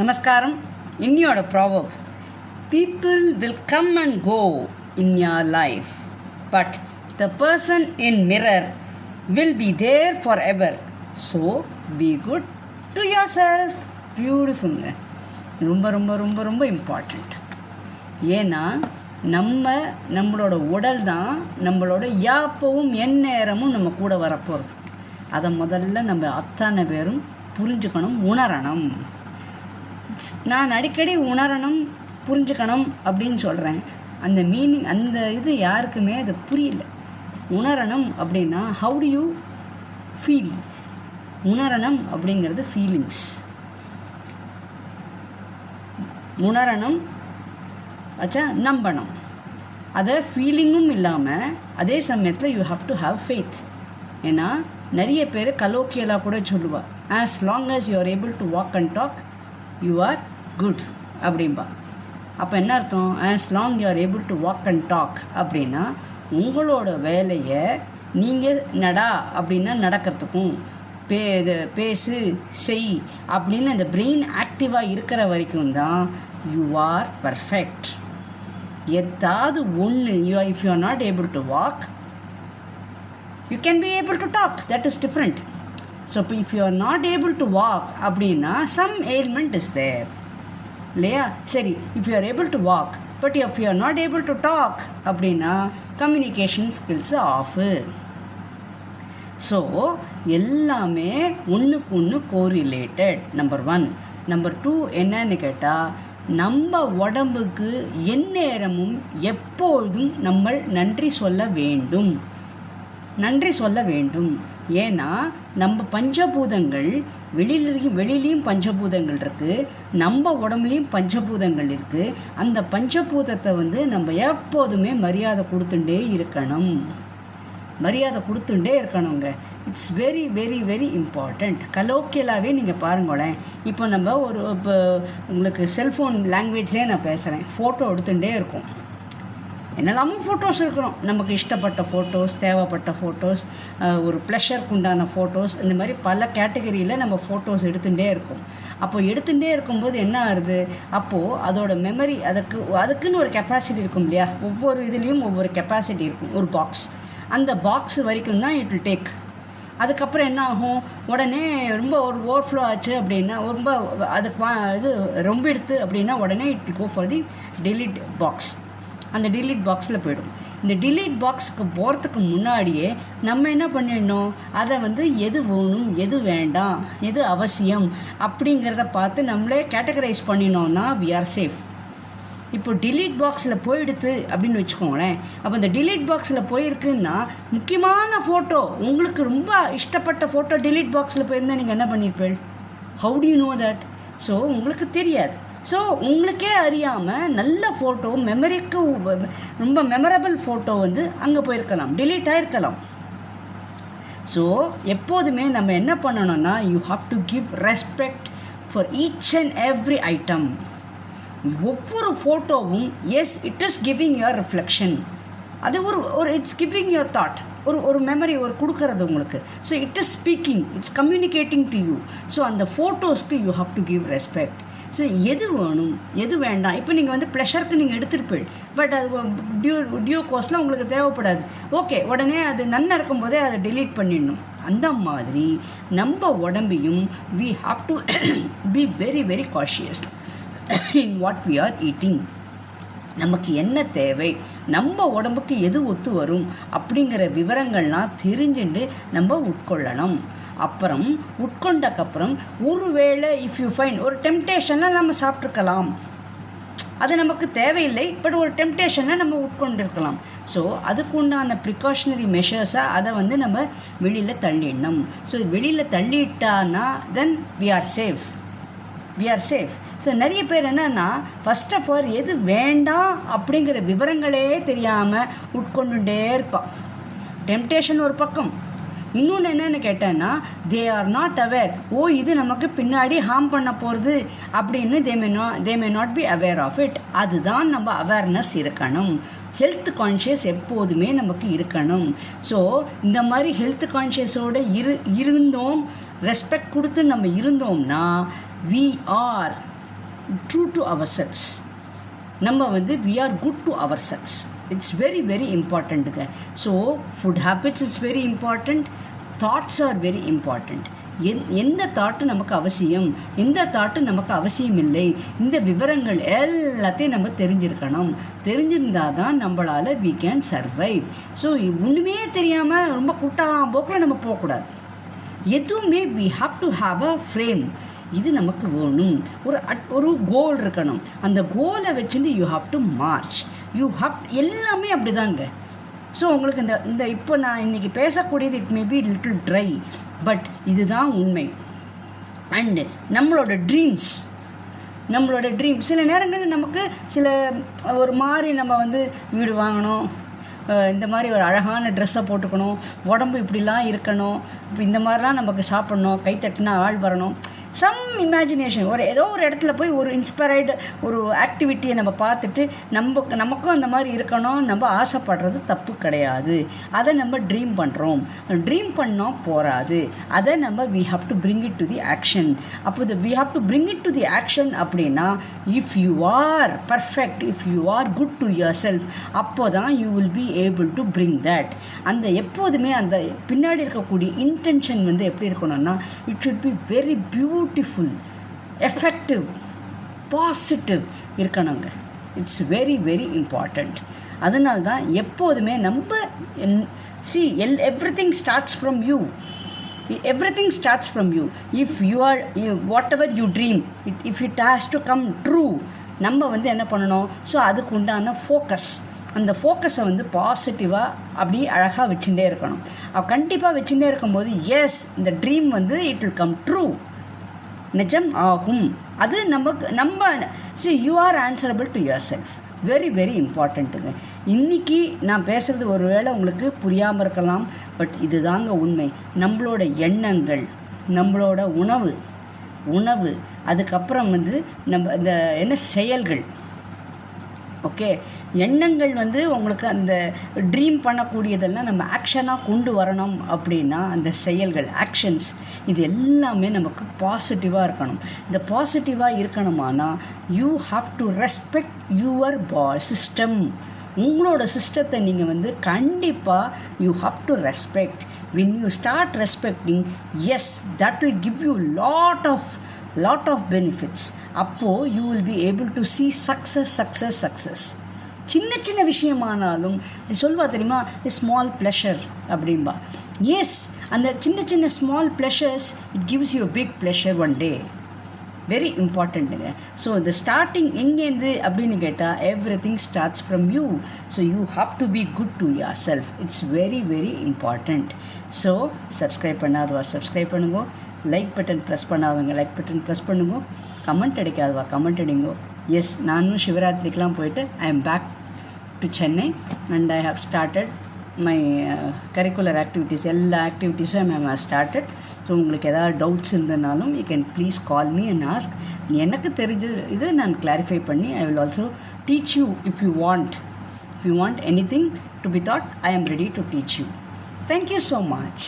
நமஸ்காரம். இன்னியோட ப்ராவப் people will come and go in your life but the person in mirror will be there forever so be good to yourself பியூட்டிஃபுல்ங்க ரொம்ப ரொம்ப ரொம்ப ரொம்ப important ஏன்னா நம்ம நம்மளோட உடல் தான் நம்மளோட யாப்பவும் எந்நேரமும் நம்ம கூட வரப்போகிறது அதை முதல்ல நம்ம அத்தனை பேரும் புரிஞ்சுக்கணும் உணரணும். நான் அடிக்கடி உணரணும் புரிஞ்சுக்கணும் அப்படின்னு சொல்கிறேன் அந்த மீனிங் அந்த இது யாருக்குமே அது புரியல. உணரணும் அப்படின்னா ஹவு டு யூ ஃபீல் உணரணும் அப்படிங்கிறது ஃபீலிங்ஸ் உணரணும் ஆச்சா நம்பணும். அதை ஃபீலிங்கும் இல்லாமல் அதே சமயத்தில் you have to have faith ஏன்னா நிறைய பேர் கலோக்கியலாக கூட சொல்லுவாள் as long as you are able to walk and talk you are good அப்படிம்பா. அப்போ என்ன அர்த்தம்? As long you are able to walk and talk அப்படின்னா உங்களோட வேலையை நீங்கள் நடா அப்படின்னா நடக்கிறதுக்கும். பே இது பேசு செய் அப்படின்னு அந்த பிரெயின் ஆக்டிவாக இருக்கிற வரைக்கும் தான் யூ ஆர் பர்ஃபெக்ட் எதாவது ஒன்று you if you are not able to walk you can be able to talk that is different so இப்போ if you are not able to walk அப்படின்னா சம் எயில்மெண்ட் இஸ் தேர் இல்லையா? சரி if you are able to walk but if you are not able to talk அப்படின்னா communication skills off so எல்லாமே ஒன்றுக்கு ஒன்று correlated number one number two என்னன்னு கேட்டால் நம்ம உடம்புக்கு எந்நேரமும் எப்பொழுதும் நம்ம நன்றி சொல்ல வேண்டும். நன்றி சொல்ல வேண்டும். ஏன்னா நம்ம பஞ்சபூதங்கள் வெளியிலையும் வெளியிலையும் பஞ்சபூதங்கள் இருக்குது நம்ம உடம்புலையும் பஞ்சபூதங்கள் இருக்குது அந்த பஞ்சபூதத்தை வந்து நம்ம எப்போதுமே மரியாதை கொடுத்துட்டே இருக்கணும். மரியாதை கொடுத்துட்டே இருக்கணுங்க. It's very very very important கலோக்கியலாகவே நீங்கள் பாருங்களேன். இப்போ நம்ம ஒரு இப்போ உங்களுக்கு செல்ஃபோன் லாங்குவேஜ்லேயே நான் பேசுகிறேன் ஃபோட்டோ எடுத்துகிட்டே இருக்கும். என்னெல்லாமோ ஃபோட்டோஸ் இருக்கிறோம் நமக்கு இஷ்டப்பட்ட ஃபோட்டோஸ் தேவைப்பட்ட ஃபோட்டோஸ் ஒரு ப்ளஷருக்கு உண்டான ஃபோட்டோஸ் இந்த மாதிரி பல கேட்டகரியில் நம்ம ஃபோட்டோஸ் எடுத்துகிட்டே இருக்கோம். அப்போ எடுத்துகிட்டே இருக்கும்போது என்ன ஆகுது? அப்போது அதோட மெமரி அதுக்கு அதுக்குன்னு ஒரு கெப்பாசிட்டி இருக்கும் இல்லையா? ஒவ்வொரு இதுலேயும் ஒவ்வொரு கெப்பாசிட்டி இருக்கும். ஒரு பாக்ஸ் அந்த பாக்ஸ் வரைக்கும் தான் இட் வில் டேக் அதுக்கப்புறம் என்ன ஆகும்? உடனே ரொம்ப ஒரு ஓவர்ஃப்ளோ ஆச்சு அப்படின்னா ரொம்ப அதுக்கு வா- இது ரொம்ப எடுத்து அப்படின்னா உடனே it go for the delete box அந்த டிலீட் பாக்ஸில் போயிடும். இந்த டிலீட் பாக்ஸுக்கு போகிறதுக்கு முன்னாடியே நம்ம என்ன பண்ணிடணும்? அதை வந்து எது வேணும் எது வேண்டாம் எது அவசியம் அப்படிங்கிறத பார்த்து நம்மளே கேட்டகரைஸ் பண்ணினோம்னா வி ஆர் சேஃப் இப்போ டிலீட் பாக்ஸில் போயிடுது அப்படின்னு வச்சுக்கோங்களேன். அப்போ இந்த டிலீட் பாக்ஸில் போயிருக்குன்னா முக்கியமான ஃபோட்டோ உங்களுக்கு ரொம்ப இஷ்டப்பட்ட ஃபோட்டோ டிலீட் பாக்ஸில் போயிருந்தால் நீங்கள் என்ன பண்ணியிருப்பீள் how do you know that so உங்களுக்கு தெரியாது. ஸோ உங்களுக்கே அறியாமல் நல்ல ஃபோட்டோ மெமரிக்கு ரொம்ப மெமரபிள் ஃபோட்டோ வந்து அங்கே போயிருக்கலாம். டிலீட் ஆகிருக்கலாம் ஸோ எப்போதுமே நம்ம என்ன பண்ணணும்னா you have to give respect for each and every item ஒவ்வொரு ஃபோட்டோவும் yes it is giving your reflection அது ஒரு ஒரு இட்ஸ் கிவிங் யுவர் தாட் ஒரு ஒரு மெமரி ஒரு கொடுக்கறது உங்களுக்கு. So it is speaking it's communicating to you so அந்த ஃபோட்டோஸ்க்கு you have to give respect so எது வேணும்? எது வேண்டாம்? இப்போ நீங்கள் வந்து ப்ளஷருக்கு நீங்கள் எடுத்துருப்பீள் பட் அது டியூ டியூ கோஸ்ட்டில் உங்களுக்கு தேவைப்படாது. ஓகே உடனே அது நன்னா இருக்கும்போதே அதை டெலீட் பண்ணிடணும். அந்த மாதிரி நம்ம உடம்பையும் we have to be very very cautious in what we are eating நமக்கு என்ன தேவை? நம்ம உடம்புக்கு எது ஒத்து வரும்? அப்படிங்கிற விவரங்கள்லாம் தெரிஞ்சுட்டு நம்ம உட்கொள்ளணும். அப்புறம் உட்கொண்டக்கப்புறம் ஒருவேளை இஃப் யூ ஃபைன் ஒரு டெம்டேஷனாக நம்ம சாப்பிட்ருக்கலாம் அது நமக்கு தேவையில்லை பட் ஒரு டெம்டேஷனை நம்ம உட்கொண்டிருக்கலாம். ஸோ அதுக்கு உண்டான ப்ரிகாஷனரி மெஷர்ஸாக அதை வந்து நம்ம வெளியில் தள்ளிடணும். ஸோ வெளியில் தள்ளிட்டானா then we are safe we are safe so நிறைய பேர் என்னன்னா ஃபர்ஸ்ட் ஆஃப் ஆல் எது வேண்டாம் அப்படிங்கிற விவரங்களே தெரியாமல் உட்கொண்டுட்டே இருப்பான் டெம்டேஷன் ஒரு பக்கம். இன்னொன்று என்னென்னு கேட்டேன்னா தே ஆர் நாட் அவேர் ஓ இது நமக்கு பின்னாடி ஹார்ம் பண்ண போகிறது அப்படின்னு they may not they may not be aware of it அதுதான் நம்ம அவேர்னஸ் இருக்கணும். ஹெல்த் கான்ஷியஸ் எப்போதுமே நமக்கு இருக்கணும். ஸோ இந்த மாதிரி ஹெல்த் கான்ஷியஸோடு இரு இருந்தோம் ரெஸ்பெக்ட் கொடுத்து நம்ம இருந்தோம்னா we are true to ourselves நம்ம வந்து we are good to ourselves it's very very இம்பார்ட்டண்ட்டுங்க so food habits is very important thoughts are very important எந் எந்த தாட்டு நமக்கு அவசியம்? எந்த தாட்டு நமக்கு அவசியம் இல்லை? இந்த விவரங்கள் எல்லாத்தையும் நம்ம தெரிஞ்சிருக்கணும். தெரிஞ்சிருந்தால் தான் நம்மளால் வி கேன் சர்வைவ் ஸோ ஒன்றுமே தெரியாமல் ரொம்ப குட்டா போக்கில் நம்ம போகக்கூடாது. எதுவுமே we have to have a frame இது நமக்கு வேணும். ஒரு அட் ஒரு கோல் இருக்கணும். அந்த கோலை வச்சுருந்து you have to march you have எல்லாமே அப்படிதாங்க. ஸோ உங்களுக்கு இந்த இந்த இப்போ நான் இன்றைக்கி பேசக்கூடியது it may be little dry but இதுதான் உண்மை. அண்டு நம்மளோட ட்ரீம்ஸ் நம்மளோட ட்ரீம் சில நேரங்களில் நமக்கு சில ஒரு மாதிரி நம்ம வந்து வீடு வாங்கணும் இந்த மாதிரி ஒரு அழகான ட்ரெஸ்ஸை போட்டுக்கணும் உடம்பு இப்படிலாம் இருக்கணும் இப்போ இந்த மாதிரிலாம் நமக்கு சாப்பிட்ணும் கை தட்டினா ஆள் வரணும். சம் இமேஜினேஷன் ஒரு ஏதோ ஒரு இடத்துல போய் ஒரு இன்ஸ்பைர்டு ஒரு ஆக்டிவிட்டியை நம்ம பார்த்துட்டு நம்ம நமக்கும் அந்த மாதிரி இருக்கணும் நம்ம ஆசைப்படுறது தப்பு கிடையாது. அதை நம்ம ட்ரீம் பண்ணுறோம் ட்ரீம் பண்ணோம் போகாது அதை நம்ம we have to bring it to the action அப்போ இந்த we have to bring it to the action அப்படின்னா if you are perfect if you are good to yourself அப்போ தான் you will be able to bring that அந்த எப்போதுமே அந்த பின்னாடி இருக்கக்கூடிய இன்டென்ஷன் வந்து எப்படி இருக்கணும்னா it should be very beautiful effective positive இருக்கணுங்க. இட்ஸ் வெரி வெரி இம்பார்ட்டண்ட் அதனால தான் எப்போதுமே நம்ம C L everything starts from you everything starts from you if you are whatever you dream it if it has to come true நம்ம வந்து என்ன பண்ணணும்? So அதுக்கு உண்டான ஃபோக்கஸ் அந்த ஃபோக்கஸை வந்து பாசிட்டிவாக அப்படியே அழகாக வச்சுட்டே இருக்கணும். கண்டிப்பாக வச்சுட்டே இருக்கும்போது எஸ் இந்த ட்ரீம் வந்து இட் வில் கம் ட்ரூ நிஜம் ஆகும் அது நமக்கு நம்ம see you are answerable to yourself very very இம்பார்ட்டண்ட்டுங்க இன்றைக்கி நான் பேசுகிறது ஒரு வேளை உங்களுக்கு புரியாமல் இருக்கலாம் பட் இதுதாங்க உண்மை. நம்மளோட எண்ணங்கள் நம்மளோட உணவு உணவு அதுக்கப்புறம் வந்து நம்ம இந்த என்ன செயல்கள். ஓகே? எண்ணங்கள் வந்து உங்களுக்கு அந்த ட்ரீம் பண்ணக்கூடியதெல்லாம் நம்ம ஆக்ஷனாக கொண்டு வரணும் அப்படின்னா அந்த செயல்கள் ஆக்ஷன்ஸ் இது எல்லாமே நமக்கு பாசிட்டிவாக இருக்கணும். இந்த பாசிட்டிவாக இருக்கணுமானா you have to respect your பா சிஸ்டம் உங்களோட சிஸ்டத்தை நீங்கள் வந்து கண்டிப்பாக you have to respect when you start respecting yes that will give you lot of lot of benefits அப்போது you will be able to see success success success சின்ன சின்ன விஷயமானாலும் இது சொல்வா தெரியுமா? தி ஸ்மால் ப்ளஷர் அப்படின்பா எஸ் அந்த சின்ன சின்ன small pleasures it gives you big pleasure one day very இம்பார்ட்டண்ட்டுங்க so இந்த ஸ்டார்டிங் எங்கேருந்து அப்படின்னு கேட்டால் every thing starts from you so you have to be good to yourself it's very very important so subscribe பண்ணாதவா? Subscribe பண்ணுங்க. Like button press பண்ணாதவங்க like button press பண்ணுங்க. Comment அடிக்காதவா comment அடிங்கோ. Yes நானும் சிவராத்திரிக்கெலாம் போயிட்டு I am back to Chennai and I have started my curricular activities எல்லா ஆக்டிவிட்டீஸும் ஐ ஹவ் ஸ்டார்டட் ஸோ உங்களுக்கு ஏதாவது doubts இருந்ததுனாலும் you can please call me and ask எனக்கு தெரிஞ்ச இது நான் கிளாரிஃபை பண்ணி I will also teach you if you want if you want any thing to be taught I am ready to teach you thank you so much